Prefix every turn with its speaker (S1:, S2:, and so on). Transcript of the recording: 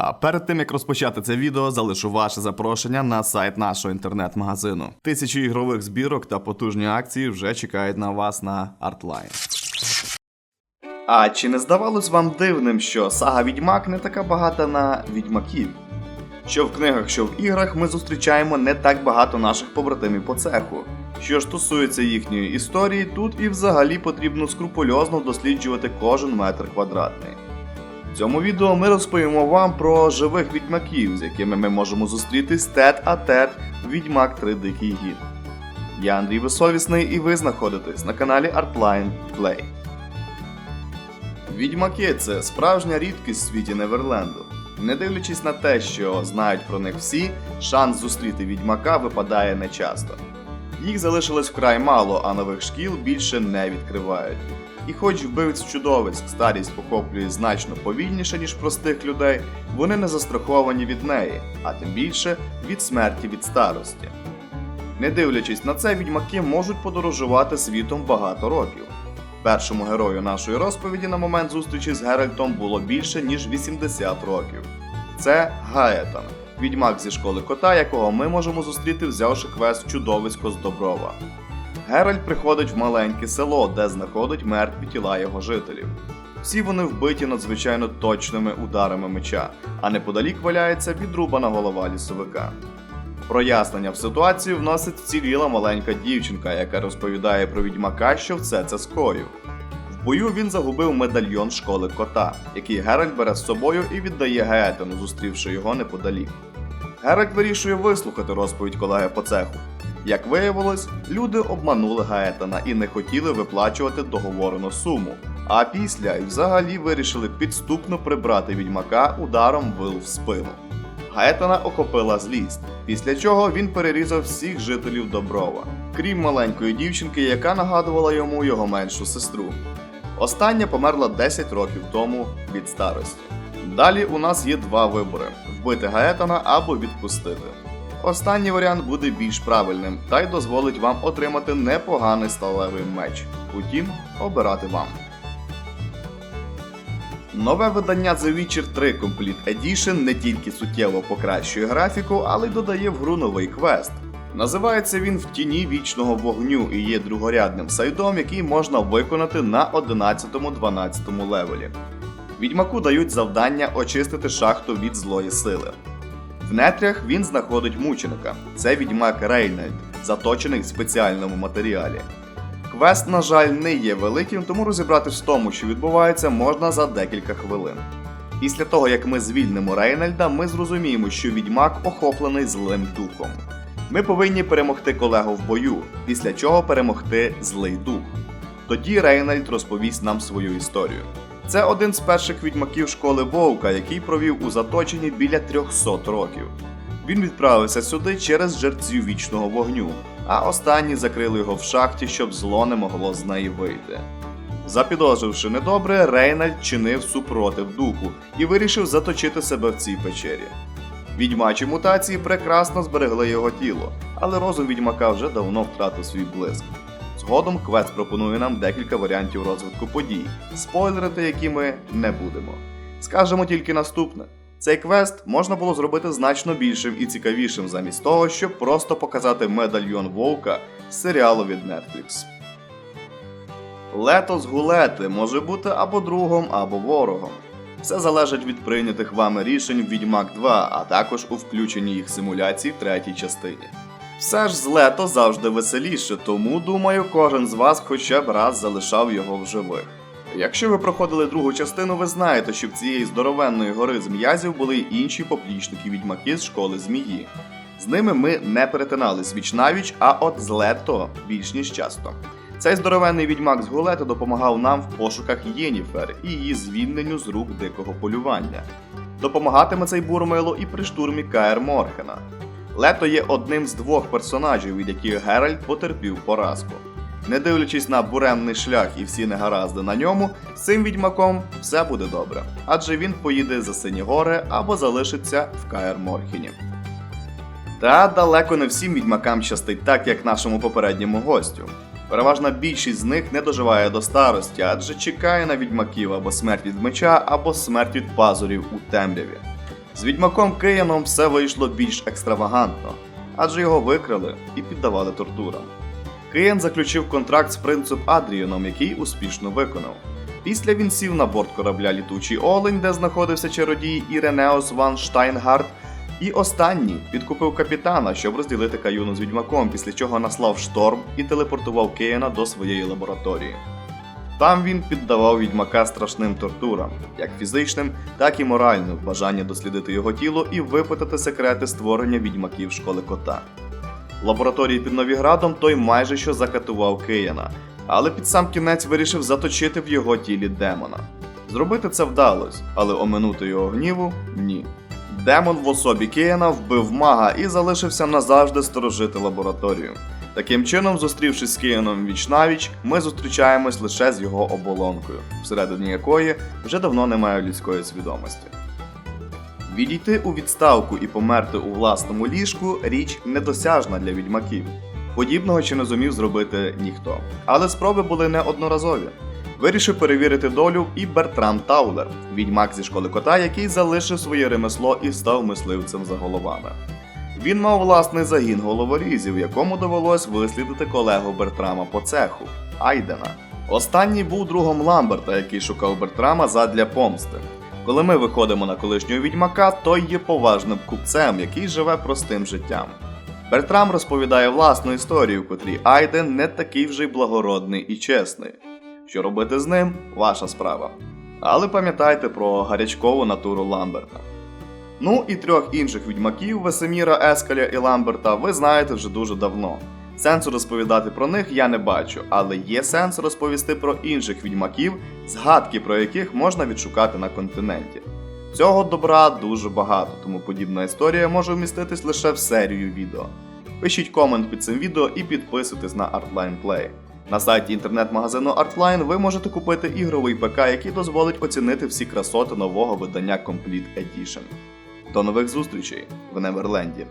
S1: А перед тим як розпочати це відео, залишу ваше запрошення на сайт нашого інтернет-магазину. Тисячі ігрових збірок та потужні акції вже чекають на вас на Artline. А чи не здавалось вам дивним, що сага Відьмак не така багата на відьмаків? Що в книгах, що в іграх ми зустрічаємо не так багато наших побратимів по цеху. Що ж стосується їхньої історії, тут і взагалі потрібно скрупульозно досліджувати кожен метр квадратний. Цьому відео ми розповімо вам про живих відьмаків, з якими ми можемо зустрітись тет а тет Відьмак 3 Дикий Гід. Я Андрій Безсовісний і ви знаходитесь на каналі Artline Play. Відьмаки це справжня рідкість в світі Неверленду. Не дивлячись на те, що знають про них всі, шанс зустріти відьмака випадає нечасто. Їх залишилось вкрай мало, а нових шкіл більше не відкривають. І хоч вбивць чудовиськ старість охоплює значно повільніше, ніж простих людей, вони не застраховані від неї, а тим більше від смерті від старості. Не дивлячись на це, відьмаки можуть подорожувати світом багато років. Першому герою нашої розповіді на момент зустрічі з Геральтом було більше ніж 80 років. Це Гаетан, відьмак зі школи кота, якого ми можемо зустріти, взявши квест чудовисько з Доброва. Геральт приходить в маленьке село, де знаходить мертві тіла його жителів. Всі вони вбиті надзвичайно точними ударами меча, а неподалік валяється відрубана голова лісовика. Прояснення в ситуацію вносить вціліла маленька дівчинка, яка розповідає про відьмака, що все це скоїв. Бою він загубив медальйон школи кота, який Геральт бере з собою і віддає Геетену, зустрівши його неподалік. Геральт вирішує вислухати розповідь колеги по цеху. Як виявилось, люди обманули Гаетана і не хотіли виплачувати договорену суму, а після й взагалі вирішили підступно прибрати відьмака ударом вил в спину. Гаетана охопила злість, після чого він перерізав всіх жителів Доброва, крім маленької дівчинки, яка нагадувала йому його меншу сестру. Остання померла 10 років тому від старості. Далі у нас є два вибори: вбити Гаетана або відпустити. Останній варіант буде більш правильним та й дозволить вам отримати непоганий сталевий меч. Утім, обирати вам. Нове видання The Witcher 3 Complete Edition не тільки суттєво покращує графіку, але й додає в гру новий квест. Називається він В тіні вічного вогню і є другорядним сайдом, який можна виконати на 11-12 левелі. Відьмаку дають завдання очистити шахту від злої сили. В нетрях він знаходить мученика. Це відьмак Рейнельд, заточений в спеціальному матеріалі. Квест, на жаль, не є великим, тому розібратись в тому, що відбувається, можна за декілька хвилин. Після того, як ми звільнимо Рейнельда, ми зрозуміємо, що відьмак охоплений злим духом. Ми повинні перемогти колегу в бою, після чого перемогти злий дух. Тоді Рейнельд розповість нам свою історію. Це один з перших відьмаків школи Вовка, який провів у заточенні біля 300 років. Він відправився сюди через жерців вічного вогню, а останні закрили його в шахті, щоб зло не могло з неї вийти. Запідозривши недобре, Рейнальд чинив супротив духу і вирішив заточити себе в цій печері. Відьмачі мутації прекрасно зберегли його тіло, але розум відьмака вже давно втратив свій блиск. Згодом квест пропонує нам декілька варіантів розвитку подій, спойлерити які ми не будемо. Скажемо тільки наступне: цей квест можна було зробити значно більшим і цікавішим, замість того, щоб просто показати медальйон вовка з серіалу від Netflix. Лето з гулети може бути або другом, або ворогом. Все залежить від прийнятих вами рішень в Відьмак 2, а також у включенні їх симуляцій в третій частині. Все ж з лето завжди веселіше, тому думаю, кожен з вас хоча б раз залишав його в живих. Якщо ви проходили другу частину, ви знаєте, що в цієї здоровенної гори з м'язів були й інші поплічники відьмаки з школи змії. З ними ми не перетинались віч навіч, а от з лето більш ніж часто. Цей здоровенний відьмак з Гулети допомагав нам в пошуках Єніфер і її звільненню з рук дикого полювання. Допомагатиме цей бурмило і при штурмі Каер Морхена. Лето є одним з двох персонажів, від яких Геральт потерпів поразку. Не дивлячись на буремний шлях і всі негаразди на ньому, з цим відьмаком все буде добре, адже він поїде за Сині гори або залишиться в Каер Морхені. Та далеко не всім відьмакам щастить так, як нашому попередньому гостю. Переважна більшість з них не доживає до старості, адже чекає на відьмаків або смерть від меча, або смерть від пазурів у темряві. З відьмаком Кияном все вийшло більш екстравагантно, адже його викрали і піддавали тортурам. Киян заключив контракт з принцем Адріоном, який успішно виконав. Після він сів на борт корабля Літучий Олень, де знаходився чародій Іренеос Ван Штайнгард, і останній підкупив капітана, щоб розділити каюну з відьмаком, після чого наслав шторм і телепортував Кейна до своєї лабораторії. Там він піддавав відьмака страшним тортурам, як фізичним, так і моральним, в бажанні дослідити його тіло і випитати секрети створення відьмаків школи кота. В лабораторії під Новіградом той майже що закатував Кияна, але під сам кінець вирішив заточити в його тілі демона. Зробити це вдалося, але оминути його гніву ні. Демон в особі Кияна вбив мага і залишився назавжди сторожити лабораторію. Таким чином, зустрівшись з Кияном віч-навіч, ми зустрічаємось лише з його оболонкою, всередині якої вже давно немає людської свідомості. Відійти у відставку і померти у власному ліжку річ недосяжна для відьмаків. Подібного чи не зумів зробити ніхто. Але спроби були неодноразові. Вирішив перевірити долю і Бертрам Таулер, відьмак зі школи кота, який залишив своє ремесло і став мисливцем за головами. Він мав власний загін головорізів, якому довелось вислідити колегу Бертрама по цеху Айдена. Останній був другом Ламберта, який шукав Бертрама задля помсти. Коли ми виходимо на колишнього відьмака, той є поважним купцем, який живе простим життям. Бертрам розповідає власну історію, в котрій Айден не такий вже й благородний і чесний. Що робити з ним ваша справа. Але пам'ятайте про гарячкову натуру Ламберта. Ну і трьох інших відьмаків Весеміра, Ескаля і Ламберта ви знаєте вже дуже давно. Сенсу розповідати про них я не бачу, але є сенс розповісти про інших відьмаків, згадки про яких можна відшукати на континенті. Цього добра дуже багато, тому подібна історія може вміститись лише в серію відео. Пишіть комент під цим відео і підписуйтесь на Artline Play. На сайті інтернет-магазину Artline ви можете купити ігровий ПК, який дозволить оцінити всі красоти нового видання Complete Edition. До нових зустрічей в Неверленді!